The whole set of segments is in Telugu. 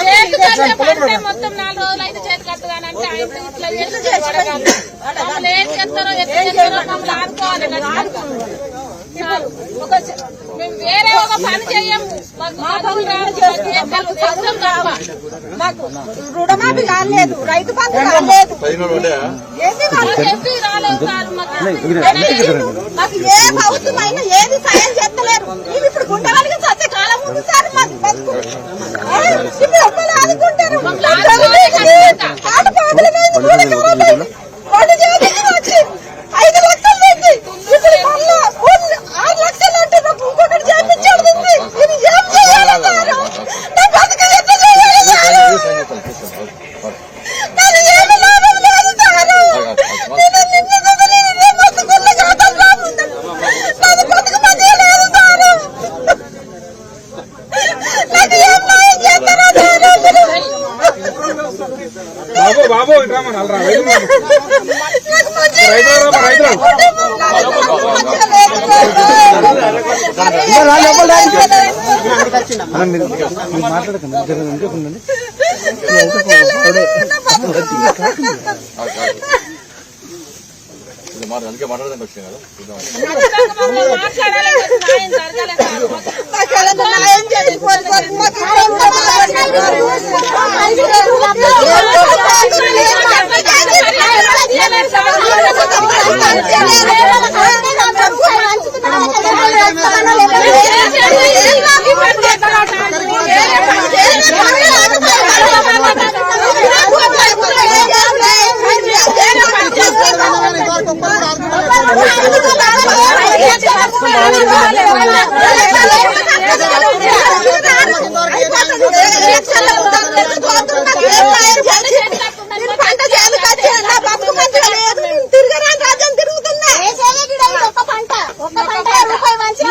చేతి కట్టే మొత్తం నాలుగు రోజులు అయితే చేతి కట్టుగానంటే ఆయన ఇట్లా చేసి పడగలరు. మమ్మల్ని ఏం చేస్తారో ఎట్లా చేస్తారో మమ్మల్ని ఆడుకోవాలి ఖచ్చితంగా. చాలు. ఒక చ- మేము వేరే ఒక పని చెయ్యము మాకు చదువు రాదు, మాకు ఏం తెలుగు చేస్తాం తప్ప. మాకు రుణమాఫీ కాలేదు రైతు బంధు కాలేదు ఏది వాళ్ళు చెప్పి రాలేదు మాకు. మాకు ఏ అవసరమైనా ఏది సాయం చేస్తలేరు మేము ఇప్పుడు గుండెవాళ్ళకి సత్య కాలం ఉంది సార్ మాకు బతుకు ఆ, ఇప్పుడు ఒక్కరు ఆదుకుంటారు ఆడపాటలు మేము కూడా ఖరాబ్ అయింది. వాళ్ళు చేతికి వచ్చి ఐదు లక్షలు పెట్టి ఇప్పుడు మళ్ళా కొన్ని ఆరు లక్షలు అంటే నాకు ఇంకొకటి చేపించాడు ఉంది. ఇది ఏం చేయాలి సార్? నా బతుకు ఎట్లా చేయాలి సార్? కానీ ఏమి లాభం లేదు సారు. నేను నిన్ను వదిలి నేను బతుకున్న జాతరలో ఉంది. నాది బతుకు మంచిగా లేదు సారు. నాకు ఏం న్యాయం చేస్తారో సారు మీరు. బాబు బాబు ఇటు రామని అల్రా రైతు బాబు. నాకు మంచిగా రైతు లేదు రామా, రైతు రామా. నాది బతుకు మంచిగా లేదు సారు. మరి ఏం చేయాలి? అన్న మీరు మీరు మాట్లాడకండి అందుకే మాట్లాడడానికి వచ్చింది కదా చూద్దాం ఖచ్చితంగా మమ్మల్ని మాట్లాడాలి కదా, సాయం జరగాలి సార్ మాకు. నాకు ఏదైనా న్యాయం చేసి పోయి పోయి మాకు ఇక్కడ పంట చేను కట్టి నా బతుకు మంచిగా లేదు నేను తిరగరాని రాజ్యం తిరుగుతున్నా ఒక్క పంట ఒక్క పంట రూపాయి మంచిగా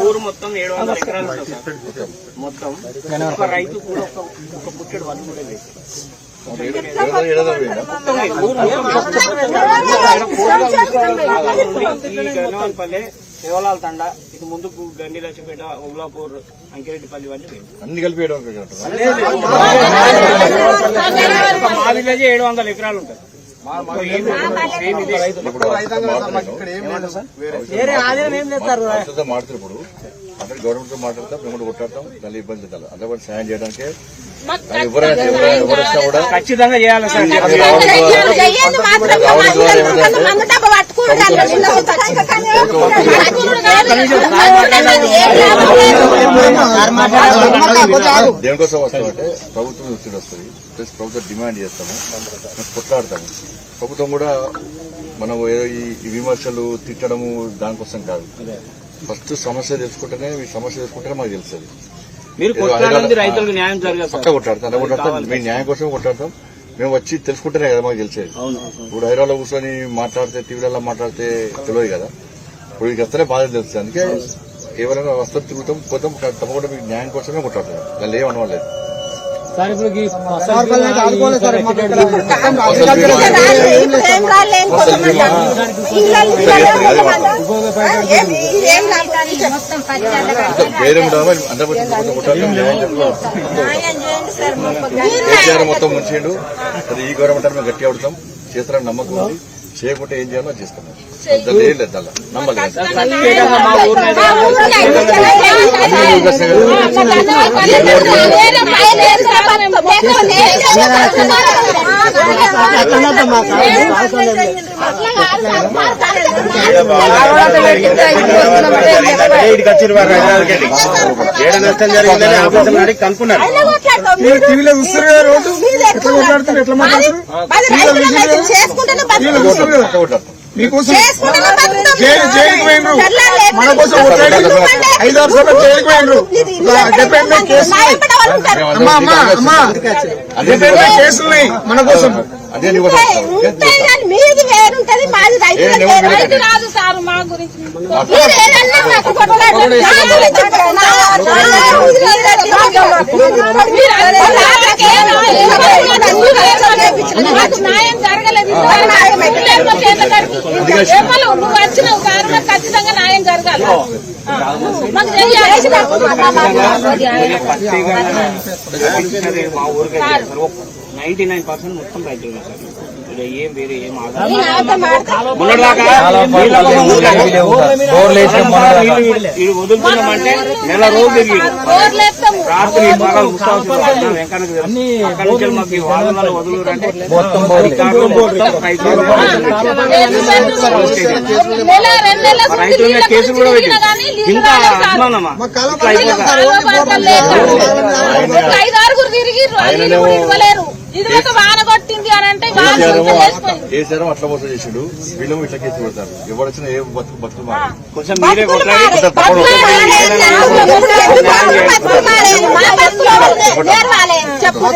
ఊరు మొత్తం ఏడు వందల ఎకరాలు ఉంటుంది సార్. మొత్తం ఒక రైతు కూడా ఒక ఒక పుట్టెడు వాళ్ళు కూడా లేదు. దేవలాల తండ ఇది ముందుకు గండి లక్ష్మీపేట ఉల్లాపూర్ అంకిరెడ్డిపల్లి వేరు. అన్ని కలిపి మా విలేజ్ ఏడు వందల ఎకరాలు ఉంటుంది సేమ్ సేమ్ ఇదే మాట్లాడుతారు ఇప్పుడు అంటే గవర్నమెంట్తో మాట్లాడతాం మేము కూడా కొట్టాడతాం దాని ఇబ్బంది లేదు అదే కూడా సాయం చేయడానికి ఎవరైనా ఎవరు కూడా ఖచ్చితంగా చేయాలి సార్ దేనికోసం వస్తామంటే ప్రభుత్వం దృష్టికి వస్తుంది ప్లస్ ప్రభుత్వం డిమాండ్ చేస్తాము కొట్లాడతాము ప్రభుత్వం కూడా మనం ఈ విమర్శలు తిట్టడము దానికోసం కాదు ఫస్ట్ సమస్య తెలుసుకుంటేనే ఈ సమస్య తెలుసుకుంటేనే మాకు తెలుస్తుంది. మీరు రైతులకు న్యాయం పక్క కొట్లాడతాం కొట్లాడతాం మీ న్యాయం కోసం కొట్లాడతాం మేము వచ్చి తెలుసుకుంటేనే కదా మాకు తెలిసేది ఇప్పుడు హైదరాబాద్ కూర్చొని మాట్లాడితే టీవీలలో మాట్లాడితే తెలియదు కదా. ఇప్పుడు ఇక వస్తేనే బాధ తెలుస్తుంది. అందుకే ఎవరైనా వస్తారు తిరుగుతాం పోతాం తప్పకుండా మీకు న్యాయం కోసమే కొట్లాడతాం దానిలో ఏం అనవలేదు సార్ ఇప్పుడు మొత్తం ముంచిండు అది ఈ గవర్నమెంట్ మేము గట్టిగా పడతాం చేస్తారని నమ్మకం ఉంది. చేయకుంటే ఏం చేయాలో చేస్తాం పెద్దది ఏం లేదు అలా నమ్మలేదు? ఇక్కడికి వచ్చిర్రు వారు హైదరాబాద్కి. ఏడ నష్టం జరిగిందని ఆఫీసర్ అడిగి కనుక్కున్నారు మీరు టీవీలో చూస్తారు కదా? రోడ్డు ఎట్లా ఎట్లా మాట్లాడుతున్నారు మీకోసం. జైలు జైలుకి పోయినరు. మన కోసం కొట్లాడి ఐదారు సార్లు జైలుకి పోయినరు. డెబ్బై కేసులు. అమ్మా అమ్మా అమ్మా అదే డెబ్బై కేసులున్నాయి మన కోసం. మీది వేరుంటది మాది. రైతు సార్ మా గురించి న్యాయం నువ్వు వచ్చినావు కారణం ఖచ్చితంగా న్యాయం జరగాలి మాకు ఊరికి నైన్టీ నైన్ పర్సెంట్ మొత్తం రైతులు సార్. వదులుతున్నామంటే నెల రోజులు తిరిగి రాత్రి బాగా ఉత్సాహం వెంకన్నకి. అక్కడి నుంచి మాకు వాదనలు వదులురంటే రైతులు ముందు కేసులు కూడా నీళ్ళు ఇంకా ఇట్లా ఇవ్వలేరు. ఇది ఒక వాన కొట్టింది అని అంటే వాన కేసీఆర్ చుట్టూ వేసిపోయింది కేసీఆర్ అట్లా మోసం చేసిండు. వీళ్ళు ఇట్లా కేసు పెడతారు. ఎవడొచ్చినా ఏ బతుకు బతుకు మాట కొంచెం మీరే చేతులు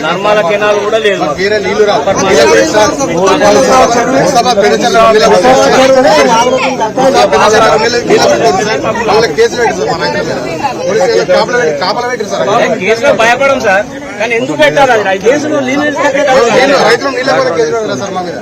నర్మాల కెనాల్ కూడా లేదు కేసులో భయపడం సార్ కానీ ఎందుకు పెట్టాలి అది కేసులో నీళ్ళు రైతులు నీళ్ళ కూడా కేసు సార్ మా మీద